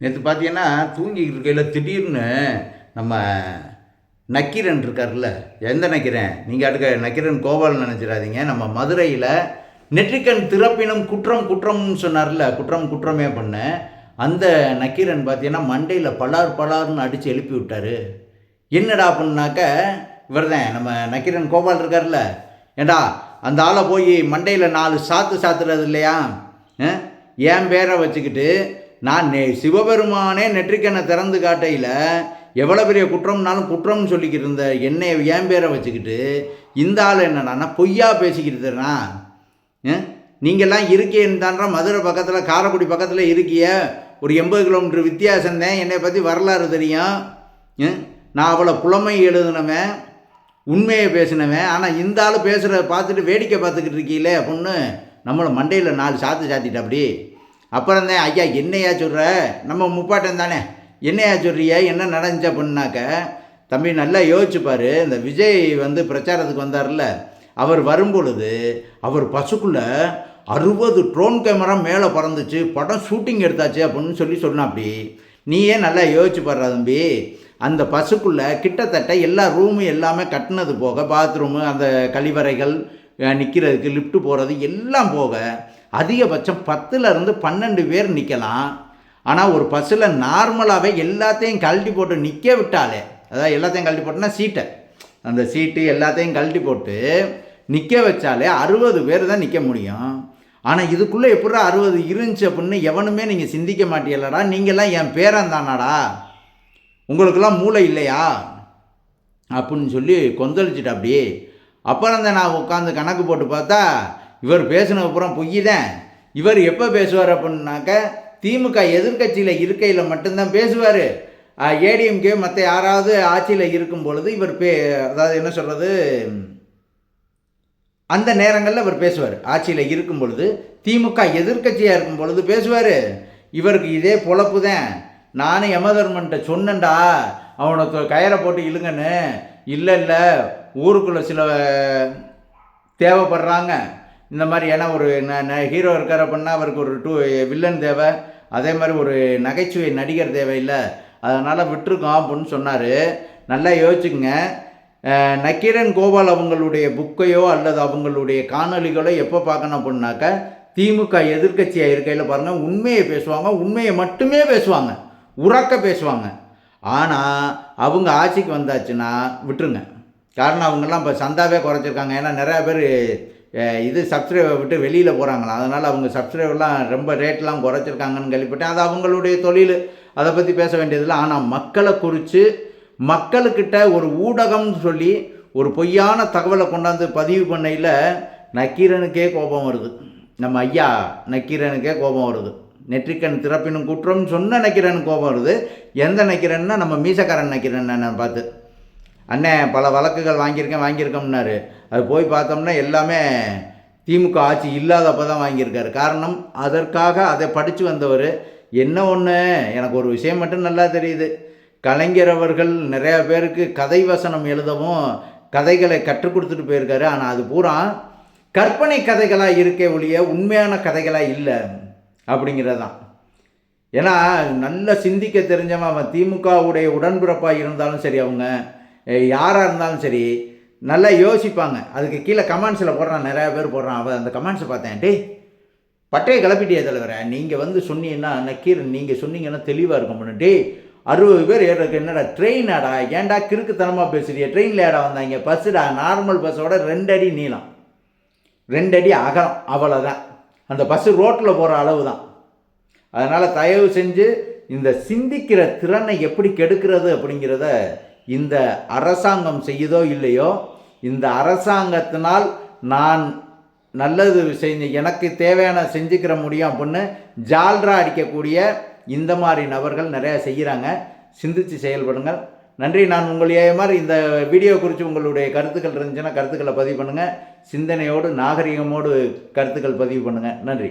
நேற்று பார்த்தீங்கன்னா தூங்கிக்கிட்டு இருக்கையில் திடீர்னு நம்ம நக்கீரன் இருக்கார்ல எந்த நக்கீரன்? நீங்கள் அடுக்க நக்கீரன் கோபால் நினச்சிடாதீங்க. நம்ம மதுரையில் நெற்றிக்கண் திறப்பினும் குற்றம் குற்றம்னு சொன்னார்ல குற்றம் குற்றமே பண்ண அந்த நக்கீரன் பார்த்தீங்கன்னா மண்டையில் பலார் பலார்னு அடித்து எழுப்பி விட்டாரு. என்னடா அப்படின்னாக்க இவர் தான் நம்ம நக்கீரன் கோபால் இருக்கார்ல ஏண்டா அந்த ஆளை போய் மண்டையில் நாலு சாத்து சாத்துறது இல்லையா? அஹ்? என் பேரை வச்சுக்கிட்டு நான் நெ சிவபெருமானே நெற்றிக்கண்ணை திறந்து காட்டையில் எவ்வளோ பெரிய குற்றம்னாலும் குற்றம்னு சொல்லிக்கிட்டு இருந்த என்னை என் பேரை வச்சுக்கிட்டு இந்த ஆள் என்னடானா பொய்யா பேசிக்கிட்டுனா நீங்கள்லாம் இருக்கேன்னு மதுரை பக்கத்தில் காரைக்குடி பக்கத்தில் இருக்கிய. ஒரு எண்பது கிலோமீட்டர் வித்தியாசம் தான். என்னை பற்றி வரலாறு தெரியும். நான் அவ்வளோ புலமை எழுதுனவன் உண்மையை பேசினவன். ஆனால் இந்த ஆள் பேசுகிறத பார்த்துட்டு வேடிக்கை பார்த்துக்கிட்டு இருக்கீங்களே அப்படின்னு நம்மளை மண்டையில் நாலு சாத்து சாத்திட்டு அப்படி அப்புறம் தான் ஐயா என்னையா சொல்கிற நம்ம முப்பாட்டம் தானே. என்னையா சொல்றிய? என்ன நடந்துச்சு அப்படின்னாக்க தம்பி நல்லா யோசிச்சுப்பார் இந்த விஜய் வந்து பிரச்சாரத்துக்கு வந்தார்ல அவர் வரும்பொழுது அவர் பசுக்குள்ளே அறுபது ட்ரோன் கேமரா மேலே பறந்துச்சு. படம் ஷூட்டிங் எடுத்தாச்சு அப்படின்னு சொல்லி சொன்னா அப்படி நீயே நல்லா யோசிச்சு பாடுறா தம்பி. அந்த பசுக்குள்ளே கிட்டத்தட்ட எல்லா ரூமும் எல்லாமே கட்டினது போக பாத்ரூமு அந்த கழிவறைகள் நிற்கிறதுக்கு லிஃப்ட்டு போகிறது எல்லாம் போக அதிகபட்சம் பத்துலேருந்து பன்னெண்டு பேர் நிற்கலாம் ஆனால் ஒரு பஸ்ஸில் நார்மலாகவே எல்லாத்தையும் கழட்டி போட்டு நிற்க விட்டாலே அதாவது எல்லாத்தையும் கழட்டி போட்டுனா சீட்டை அந்த சீட்டு எல்லாத்தையும் கழட்டி போட்டு நிற்க வச்சாலே அறுபது பேர் தான் நிற்க முடியும். ஆனால் இதுக்குள்ளே எப்படா அறுபது இருந்துச்சு அப்படின்னு எவனுமே நீங்கள் சிந்திக்க மாட்டீங்களடா. நீங்கள்லாம் என் பேரன் தானாடா உங்களுக்கெல்லாம் மூளை இல்லையா? அப்படின்னு சொல்லி கொந்தளிச்சிட்டு அப்படி அப்புறம் தான் நான் உட்காந்து கணக்கு போட்டு பார்த்தா இவர் பேசின அப்புறம் பொய் தான் இவர் எப்போ பேசுவார் அப்படின்னாக்க திமுக எதிர்க்கட்சியில் இருக்கையில் மட்டும்தான் பேசுவார். ஏடிஎம்கே மற்ற யாராவது ஆட்சியில் இருக்கும் பொழுது இவர் பே அதாவது என்ன சொல்கிறது அந்த நேரங்களில் இவர் பேசுவார். ஆட்சியில் இருக்கும் பொழுது திமுக எதிர்க்கட்சியாக இருக்கும் பொழுது பேசுவார். இவருக்கு இதே பொழப்பு தான் நானும் யமதர்மன்ட்ட சொன்னேன்டா அவனை கயிறை போட்டு இழுங்கன்னு. இல்லை இல்லை ஊருக்குள்ளே சில தேவைப்படுறாங்க. இந்த மாதிரி ஏன்னா ஒரு ந- ந- ஹீரோ இருக்கார் அப்படின்னா அவருக்கு ஒரு டூ வில்லன் eh, தேவை. அதே மாதிரி ஒரு நகைச்சுவை நடிகர் தேவையில்லை. அதனால் விட்டுருக்கோம் அப்படின்னு சொன்னார். நல்லா யோசிச்சுங்க நக்கீரன் கோபால் அவங்களுடைய புக்கையோ அல்லது அவங்களுடைய காணொளிகளோ எப்போ பார்க்கணும் அப்படின்னாக்க திமுக எதிர்க்கட்சியாக இருக்கையில் பாருங்கள் உண்மையை பேசுவாங்க உண்மையை மட்டுமே பேசுவாங்க உறக்க பேசுவாங்க. ஆனால் அவங்க ஆட்சிக்கு வந்தாச்சுன்னா விட்டுருங்க. காரணம் அவங்கெல்லாம் இப்போ சந்தாவே குறைச்சிருக்காங்க. ஏன்னா நிறையா பேர் இது சப்ஸ்கிரைபர் விட்டு வெளியில் போகிறாங்களா அதனால் அவங்க சப்ஸ்கிரைபர்லாம் ரொம்ப ரேட்லாம் குறைச்சிருக்காங்கன்னு கேள்விப்பட்டேன். அது அவங்களுடைய தொழில். அதை பற்றி பேச வேண்டியதில்லை. ஆனால் மக்களை குறித்து மக்களுக்கிட்ட ஒரு ஊடகம்னு சொல்லி ஒரு பொய்யான தகவலை கொண்டாந்து பதிவு பண்ணையில் நக்கீரனுக்கே கோபம் வருது. நம்ம ஐயா நக்கீரனுக்கே கோபம் வருது. நெற்றிக்கண் திறப்பினும் குற்றம் சொன்ன நக்கீரன் கோபம் வருது. எந்த நக்கீரன்னா நம்ம மீசக்காரன் நக்கீரன் பார்த்து. அண்ணே பல வழக்குகள் வாங்கியிருக்கேன் வாங்கியிருக்கோம்னாரு. அது போய் பார்த்தோம்னா எல்லாமே திமுக ஆட்சி இல்லாதப்போ தான் வாங்கியிருக்காரு. காரணம் அதற்காக அதை படித்து வந்தவர். என்ன ஒன்று எனக்கு ஒரு விஷயம் மட்டும் நல்லா தெரியுது. கலைஞர் அவர்கள் நிறையா பேருக்கு கதை வசனம் எழுதவும் கதைகளை கற்றுக் கொடுத்துட்டு போயிருக்காரு. ஆனால் அது பூரா கற்பனை கதைகளாக இருக்கே ஒழிய உண்மையான கதைகளாக இல்லை அப்படிங்கிறதான் ஏன்னா நல்ல சிந்திக்க தெரிஞ்சவன் அவன் திமுகவுடைய உடன்பிறப்பாக இருந்தாலும் சரி அவங்க யாராக இருந்தாலும் சரி நல்லா யோசிப்பாங்க. அதுக்கு கீழே கமெண்ட்ஸில் போடுறான் நிறையா பேர் போடுறான். அவன் அந்த கமெண்ட்ஸை பார்த்தேன் டேய் பட்டையை கிளப்பிட்டியே தலைவரை. நீங்கள் வந்து சொன்னீங்கன்னா நக்கீரன் நீங்கள் சொன்னீங்கன்னா தெளிவாக இருக்கும் டே டேய் அறுபது பேர் ஏறதுக்கு என்னடா ட்ரெயின் ஆடா? ஏன்டா கிறுக்குத்தனமாக பேசுறிய? ட்ரெயினில் ஏடா வந்தாங்க. பஸ்ஸுடா நார்மல் பஸ்ஸோட ரெண்டு அடி நீளம். ரெண்டு அடி அகலம். அவ்வளோதான் அந்த பஸ்ஸு ரோட்டில் போகிற அளவு தான் அதனால் தயவு செஞ்சு இந்த சிந்திக்கிற திறனை எப்படி கெடுக்கிறது அப்படிங்கிறத இந்த அரசாங்கம் செய்யுதோ இல்லையோ இந்த அரசாங்கத்தினால் நான் நல்லது செஞ்சு எனக்கு தேவையான செஞ்சுக்கிற முடியும் அப்படின்னு ஜால்ரா அடிக்கக்கூடிய இந்த மாதிரி நபர்கள் நிறையா செய்கிறாங்க. சிந்தித்து செயல்படுங்கள். நன்றி. நான் உங்களையே மாதிரி இந்த வீடியோ குறித்து உங்களுடைய கருத்துக்கள் இருந்துச்சுன்னா கருத்துக்களை பதிவு பண்ணுங்கள் சிந்தனையோடு நாகரிகமோடு கருத்துக்கள் பதிவு பண்ணுங்கள் நன்றி.